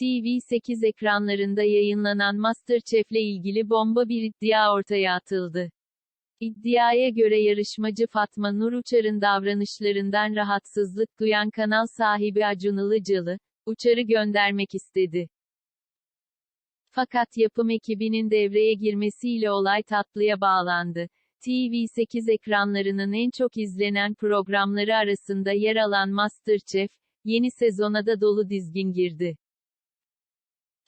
TV8 ekranlarında yayınlanan MasterChef'le ilgili bomba bir iddia ortaya atıldı. İddiaya göre yarışmacı Fatma Nur Uçar'ın davranışlarından rahatsızlık duyan kanal sahibi Acun Ilıcalı, Uçar'ı göndermek istedi. Fakat yapım ekibinin devreye girmesiyle olay tatlıya bağlandı. TV8 ekranlarının en çok izlenen programları arasında yer alan MasterChef, yeni sezona da dolu dizgin girdi.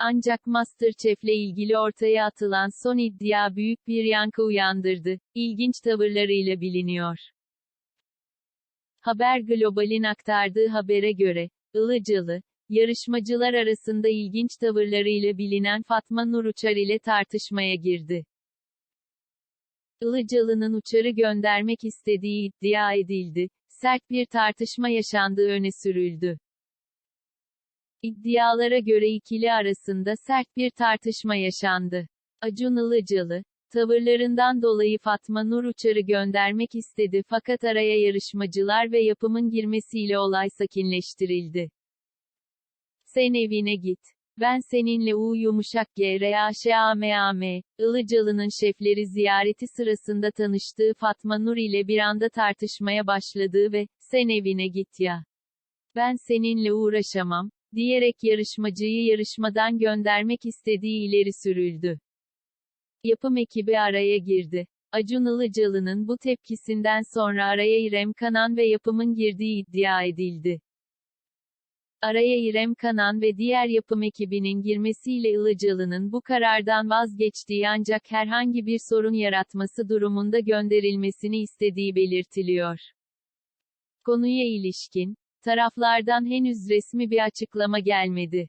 Ancak MasterChef'le ilgili ortaya atılan son iddia büyük bir yankı uyandırdı. İlginç tavırlarıyla biliniyor. Haber Global'in aktardığı habere göre, Ilıcalı, yarışmacılar arasında ilginç tavırlarıyla bilinen Fatma Nur Uçar ile tartışmaya girdi. Ilıcalı'nın Uçar'ı göndermek istediği iddia edildi. Sert bir tartışma yaşandığı öne sürüldü. İddialara göre ikili arasında sert bir tartışma yaşandı. Acun Ilıcalı, tavırlarından dolayı Fatma Nur Uçar'ı göndermek istedi fakat araya yarışmacılar ve yapımın girmesiyle olay sakinleştirildi. Sen evine git. Ben seninle U yumuşak G R A Ş A M A M, Ilıcalı'nın şefleri ziyareti sırasında tanıştığı Fatma Nur ile bir anda tartışmaya başladığı ve, sen evine git ya. Ben seninle uğraşamam, diyerek yarışmacıyı yarışmadan göndermek istediği ileri sürüldü. Yapım ekibi araya girdi. Acun Ilıcalı'nın bu tepkisinden sonra araya İrem Kanan ve yapımın girdiği iddia edildi. Araya İrem Kanan ve diğer yapım ekibinin girmesiyle Ilıcalı'nın bu karardan vazgeçtiği ancak herhangi bir sorun yaratması durumunda gönderilmesini istediği belirtiliyor. Konuya ilişkin, taraflardan henüz resmi bir açıklama gelmedi.